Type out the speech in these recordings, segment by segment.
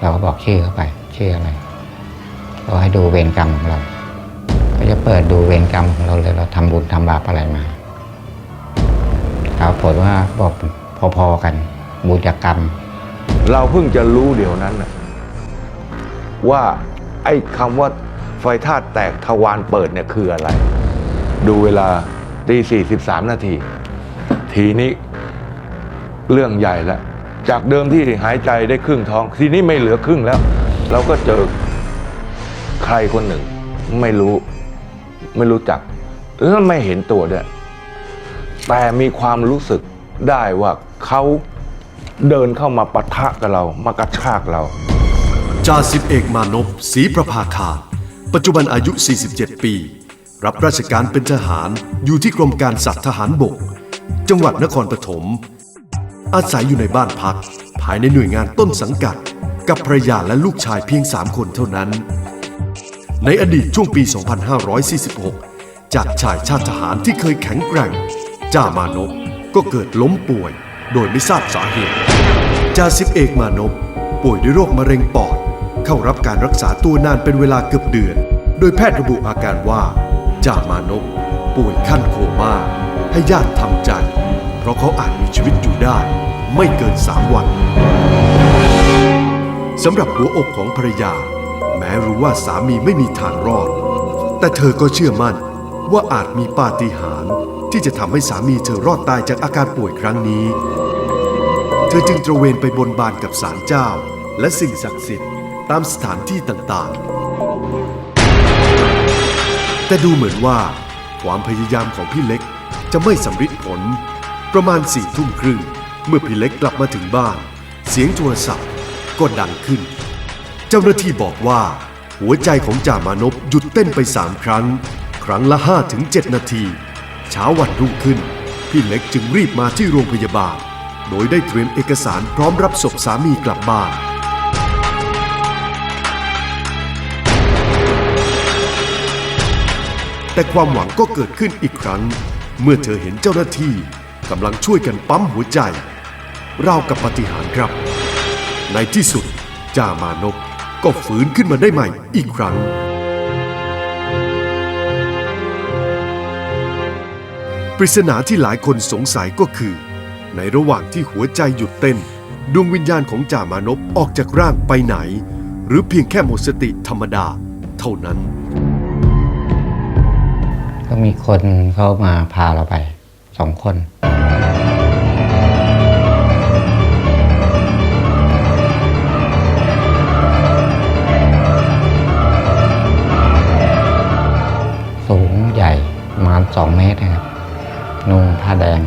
เราก็บอกชื่อเข้าไป ชื่ออะไรก็ให้ดูเวรกรรมของเราก็จะเปิดดูเวรกรรมของเราเลยเราทำบุญทำบาปอะไรมาครับผลว่าบอกพอๆกันบุญจากกรรม เราเพิ่งจะรู้เดี๋ยวนั้นนะว่าไอ้คำว่าไฟธาตุแตกทวารเปิดเนี่ยคืออะไร ดูเวลาตีสี่สิบสามนาที ทีนี้เรื่องใหญ่แล้ว จากเดิมที่หายใจได้ครึ่งท้อง ทีนี้ไม่เหลือครึ่งแล้ว เราก็เจอใครคนหนึ่ง ไม่รู้ ไม่รู้จักแล้วไม่เห็นตัวด้วยแต่มีความรู้สึกได้ว่าเขาเดินเข้ามาปะทะกับเรา มากระชากเราจ่าสิบเอกมานพศรีประภาคา ปัจจุบันอายุ 47 ปี รับราชการเป็นทหารอยู่ที่กรมการสัตว์ทหารบก จังหวัดนครปฐม อาศัยอยู่ในบ้านพัก ภายในหน่วยงานต้นสังกัด กับภรรยาและลูกชายเพียง 3 คนเท่านั้น ในอดีตช่วงปี 2546 จากชายชาติทหารที่เคยแข็งแกร่ง จ่ามานพก็เกิดล้มป่วย โดยไม่ทราบสาเหตุ จ่าสิบเอกมานพป่วยด้วยโรคมะเร็งปอด เข้ารับการรักษาตัวนานเป็นเวลาเกือบเดือน โดยแพทย์ระบุอาการว่า จ่ามานพป่วยขั้นโคม่าให้ญาติทำใจ เพราะเขาอาจมีชีวิตอยู่ได้ไม่เกิน3วันสำหรับหัวอกของภรรยา แม้รู้ว่าสามีไม่มีทางรอด แต่เธอก็เชื่อมั่นว่าอาจมีปาฏิหาริย์ที่จะทำให้สามีเธอรอดตายจากอาการป่วยครั้งนี้ เธอจึงตระเวนไปบนบานกับศาลเจ้า และสิ่งศักดิ์สิทธิ์ตามสถานที่ต่างๆ แต่ดูเหมือนว่าความพยายามของพี่เล็กจะไม่สำเร็จผล ประมาณสี่ทุ่มครึ่งเมื่อพี่เล็กกลับมาถึงบ้าน เสียงโทรศัพท์ก็ดังขึ้น เจ้าหน้าที่บอกว่า หัวใจของจ่ามานพหยุดเต้นไปสามครั้ง ครั้งละ5ถึง7นาที เช้าวันรุ่งขึ้น พี่เล็กจึงรีบมาที่โรงพยาบาล โดยได้เตรียมเอกสารพร้อมรับศพสามีกลับบ้านแต่ความหวังก็เกิดขึ้นอีกครั้ง เมื่อเธอเห็นเจ้าหน้าที่ กำลังช่วยกันปั๊มหัวใจ เราวกับปาฏิหารย์ครับ ในที่สุดจ่ามานพก็ฟื้นขึ้นมาได้ใหม่อีกครั้ง ปริศนาที่หลายคนสงสัยก็คือ ในระหว่างที่หัวใจหยุดเต้น ดวงวิญญาณของจ่ามานพออกจากร่างไปไหน หรือเพียงแค่หมดสติธรรมดาเท่านั้น ก็มีคนเขามาพาเราไปสองคน องเมตรนะครับ นุ่งผ้าแดง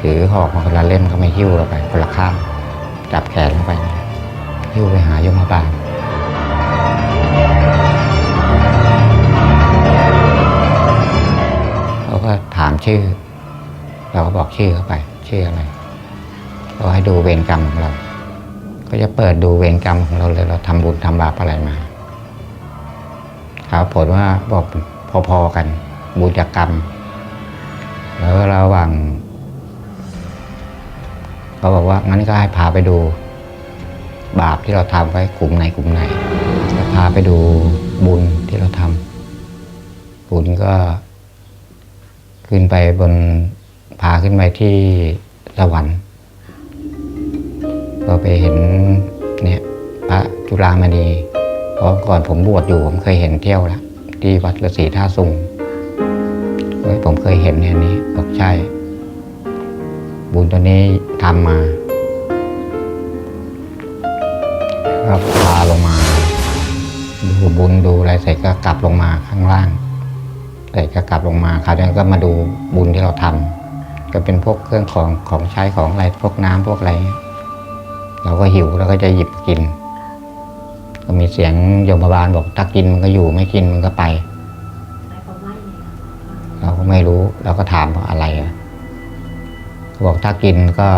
ถือหอกมาคนละเล่มก็ไม่หิ้วเราไปคนละข้างจับแขนเข้าไปหิ้วไปหายมบาลเขาก็ถามชื่อ เราก็บอกชื่อเข้าไป ชื่ออะไรเราให้ดูเวรกรรมของเรา ก็จะเปิดดูเวรกรรมของเราเลยเราทำบุญทำบาปอะไรมา ครัผลว่าบอกพอๆกัน บุญจกรรม แล้วระหว่างเขาบอกว่างั้นก็ให้พาไปดู บาปที่เราทำไว้กลุ่มไหนกลุ่มไหนแล้วพาไปดูบุญที่เราทำบุญก็ ขึ้นไปบนพาขึ้นไปที่สวรรค์ก็ไปเห็นเนี่ยพระจุฬามณีเพราะก่อนผมบวชอยู่ผมเคยเห็นเที่ยวแล้วที่วัดฤาษีท่าสุงเฮ้ ยผมเคยเห็นเนี่ยนี้บอกใช่ บุญตัวนี้ทำมาก็พาลงมา ดูบุญดูอะไรเสร็จก็กลับลงมาข้างล่างเสร็จก็กลับลงมาคราวนี้ก็มาดูบุญที่เราทำก็เป็นพวกเครื่องของของใช้ของอะไรพวกน้ำพวกอะไรเราก็หิวเราก็จะหยิบกิน ก็มีเสียงโยมบาลบอกถ้ากินมันก็อยู่ไม่กินมันก็ไป ก็ไม่รู้ เราก็ถามว่าอะไรเขาบอกถ้ากินก็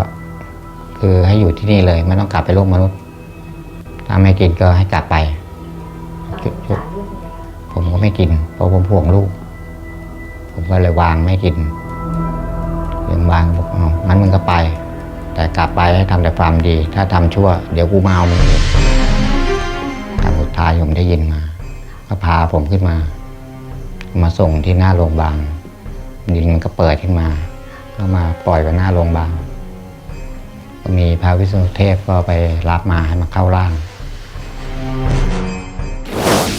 คือให้อยู่ที่นี่เลย ไม่ต้องกลับไปโลกมนุษย์ ถ้าไม่กินก็ให้กลับไป ผมก็ไม่กิน เพราะผมห่วงลูก ผมก็เลยวางไม่กินยังวางบอกงั้นมึงก็ไป แต่กลับไปให้ทำแต่ความดี ถ้าทำชั่ว เดี๋ยวกูมาเอามึงอีกครั้งสุดท้ายผมได้ยินมาก็พาผมขึ้นมา มาส่งที่หน้าโรงพยาบาล ดินมันก็เปิดขึ้นมา ก็มาปล่อยไว้หน้าโรงพยาบาลมีพระวิษณุเทพก็ไปรับมาให้มาเข้าร่าง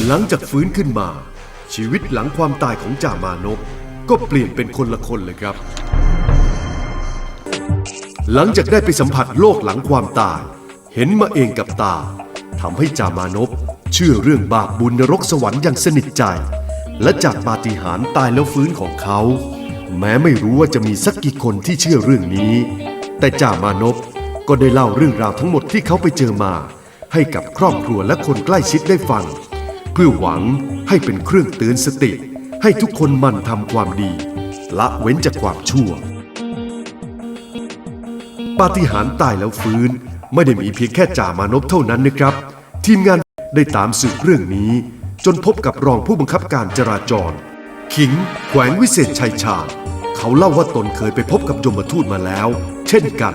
หลังจากฟื้นขึ้นมา ชีวิตหลังความตายของจ่ามานพก็เปลี่ยนเป็นคนละคนเลยครับ หลังจากได้ไปสัมผัสโลกหลังความตาย เห็นมาเองกับตาทำให้จ่ามานพเชื่อเรื่องบาปบุญนรกสวรรค์อย่างสนิทใจ และจากปาฏิหาริย์ตายแล้วฟื้นของเขา แม้ไม่รู้ว่าจะมีสักกี่คนที่เชื่อเรื่องนี้ แต่จ่ามานพก็ได้เล่าเรื่องราวทั้งหมดที่เขาไปเจอมา ให้กับครอบครัวและคนใกล้ชิดได้ฟัง เพื่อหวังให้เป็นเครื่องเตือนสติ ให้ทุกคนมั่นทำความดี ละเว้นจากความชั่ว ปาฏิหาริย์ตายแล้วฟื้น ไม่ได้มีเพียงแค่จ่ามานพเท่านั้นนะครับ ทีมงานได้ตามสืบเรื่องนี้ จนพบกับรองผู้บังคับการจราจร ขิงแขวงวิเศษชัยชาญเขาเล่าว่าตนเคยไปพบกับยมทูตมาแล้ว เช่นกัน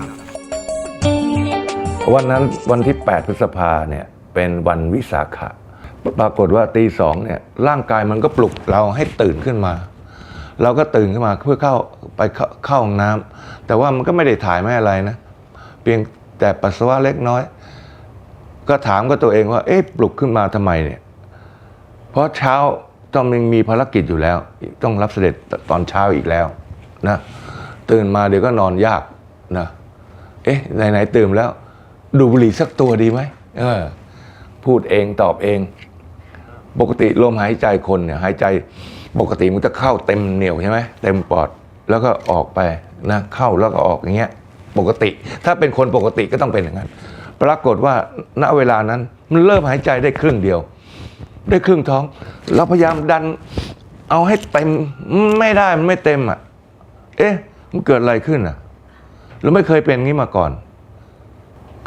วันนั้นวันที่ 8 พฤษภาเนี่ยเป็นวันวิสาขะปรากฏว่าตีสองเนี่ยร่างกายมันก็ปลุกเราให้ตื่นขึ้นมา เราก็ตื่นขึ้นมาเพื่อเข้าไปเข้าห้องน้ำแต่ว่ามันก็ไม่ได้ถ่ายไม่อะไรนะ เพียงแต่ปัสสาวะเล็กน้อย ก็ถามกับตัวเองว่า เอ๊ะปลุกขึ้นมาทำไมเนี่ย เพราะเช้าต้องมีมีภารกิจอยู่แล้ว ต้องรับเสด็จตอนเช้าอีกแล้วนะตื่นมาเดี๋ยวก็นอนยากนะเอ๊ะไหนๆตื่นแล้ว ดูบุหรี่สักตัวดีไหมเออพูดเองตอบเอง ปกติลมหายใจคนเนี่ยหายใจปกติมันจะเข้าเต็มเหนียวใช่ไหมเต็มปอดแล้วก็ออกไปนะเข้าแล้วก็ออกอย่างเงี้ยปกติ ถ้าเป็นคนปกติก็ต้องเป็นอย่างนั้น ปรากฏว่าณเวลานั้นมันเริ่มหายใจได้ครึ่งเดียว ได้ครึ่งท้อง เราพยายามดันเอาให้เต็มไม่ได้มันไม่เต็มอะ เอ๊ะ มันเกิดอะไรขึ้นอะเราไม่เคยเป็นงี้มาก่อน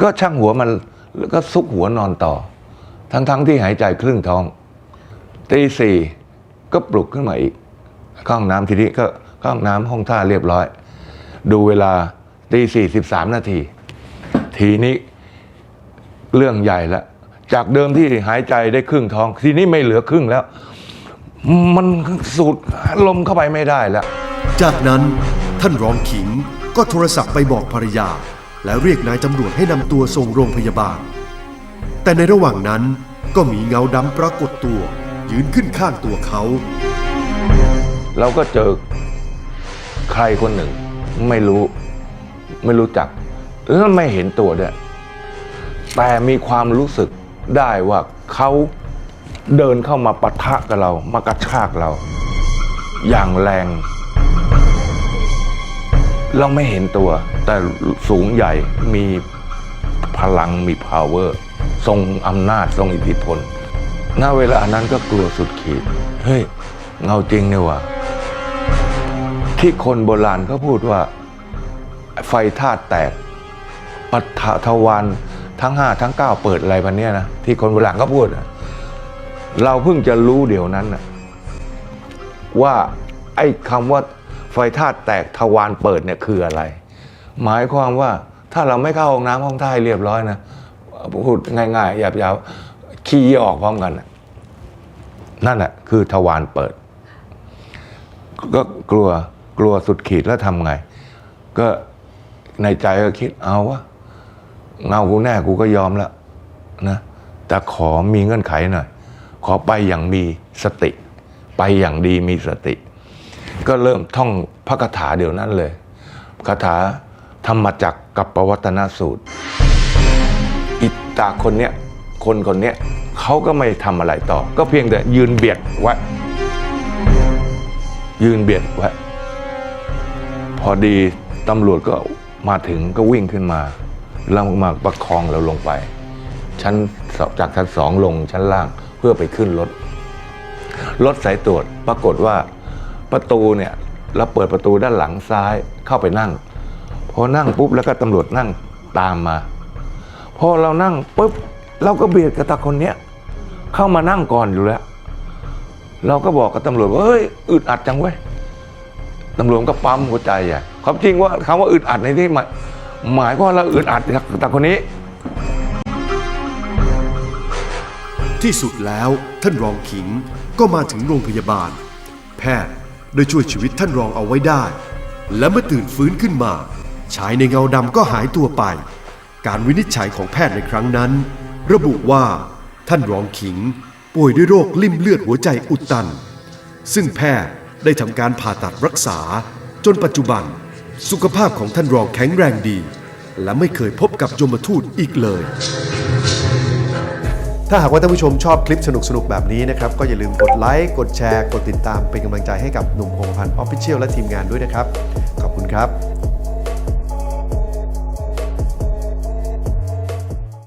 ก็ช่างหัวมันแล้วก็ซุกหัวนอนต่อ ทั้งๆที่หายใจครึ่งท้องตีสี่ก็ปลุกขึ้นมาอีกเข้าห้องน้ำทีนี้ก็เข้าห้องน้ำห้องท่าเรียบร้อย ดูเวลาตีสี่สิบสามนาที ทีนี้เรื่องใหญ่ล้ว จากเดิมที่หายใจได้ครึ่งท้อง ทีนี้ไม่เหลือครึ่งแล้ว มันสูดลมเข้าไปไม่ได้แล้ว จากนั้นท่านรองขิงก็โทรศัพท์ไปบอกภรรยา และเรียกนายตำรวจให้นำตัวส่งโรงพยาบาล แต่ในระหว่างนั้นก็มีเงาดำปรากฏตัว ยืนขึ้นข้างตัวเขา เราก็เจอใครคนหนึ่ง ไม่รู้ ไม่รู้จัก แล้วไม่เห็นตัวด้วยแต่มีความรู้สึก ได้ว่าเขาเดินเข้ามาปะทะกับเรา มากระชากเรา อย่างแรง เราไม่เห็นตัว แต่สูงใหญ่มีพลังมี power ทรงอำนาจทรงอิทธิพลณเวลานั้นก็กลัวสุดขีด เฮ้ย เงาจริงเนี่ยว่ะที่คนโบราณเขาพูดว่า ไฟธาตุแตกปัทะทวาร ทั้งห้าทั้งเก้าเปิดอะไรพันเนี้ยนะที่คนโบราณเขาพูดนะเราเพิ่งจะรู้เดี๋ยวนั้นนะว่าไอ้คำว่าไฟธาตุแตกทวารเปิดเนี่ยคืออะไร หมายความว่าถ้าเราไม่เข้าห้องน้ำห้องท่าให้เรียบร้อยนะพูดง่ายๆหยาบๆขี้ออกพร้อมกันนะนั่นแหละคือทวารเปิด ก็กลัวกลัวสุดขีดแล้วทำไง ก็ในใจก็คิดเอาวะ เงากูแน่กูก็ยอมแล้วนะแต่ขอมีเงื่อนไขหน่อย ขอไปอย่างมีสติ ไปอย่างดีมีสติ ก็เริ่มท่องพระคาถาเดี๋ยวนั้นเลยคาถาธรรมจักรกับปวัตนสูตร อิตาคนเนี้ยคนคนเนี้ยเขาก็ไม่ทำอะไรต่อ ก็เพียงแต่ยืนเบียดไว้ยืนเบียดไว้ พอดีตำรวจก็มาถึงก็วิ่งขึ้นมา แล้วมาประคองเราลงไป ชั้นจากชั้นสองลงชั้นล่างเพื่อไปขึ้นรถรถสายตรวจปรากฏว่าประตูเนี่ยเราเปิดประตูด้านหลังซ้ายเข้าไปนั่งพอนั่งปุ๊บแล้วก็ตำรวจนั่งตามมา พอเรานั่งปุ๊บเราก็เบียดกับตาคนเนี้ยเข้ามานั่งก่อนอยู่แล้ว เราก็บอกกับตำรวจว่าเฮ้ยอึดอัดจังเว้ยตำรวจก็ปั๊มหัวใจอะความจริงว่าคำว่าอึดอัดในที่มา หมายความว่าเราอึดอัดจากตาคนนี้ทที่สุดแล้วท่านรองขิงก็มาถึงโรงพยาบาล แพทย์ได้ช่วยชีวิตท่านรองเอาไว้ได้ และเมื่อตื่นฟื้นขึ้นมาชายในเงาดำก็หายตัวไป การวินิจฉัยของแพทย์ในครั้งนั้น ระบุว่าท่านรองขิงป่วยด้วยโรคลิ่มเลือดหัวใจอุดตัน ซึ่งแพทย์ได้ทำการผ่าตัดรักษาจนปัจจุบัน สุขภาพของท่านรองแข็งแรงดี และไม่เคยพบกับยมทูตอีกเลย ถ้าหากว่าท่านผู้ชมชอบคลิปสนุกๆ แบบนี้นะครับ ก็อย่าลืมกดไลค์ กดแชร์ กดติดตามเป็นกำลังใจให้กับหนุ่มพงพันธ์ออฟฟิเชียลและทีมงานด้วยนะครับ ขอบคุณครับ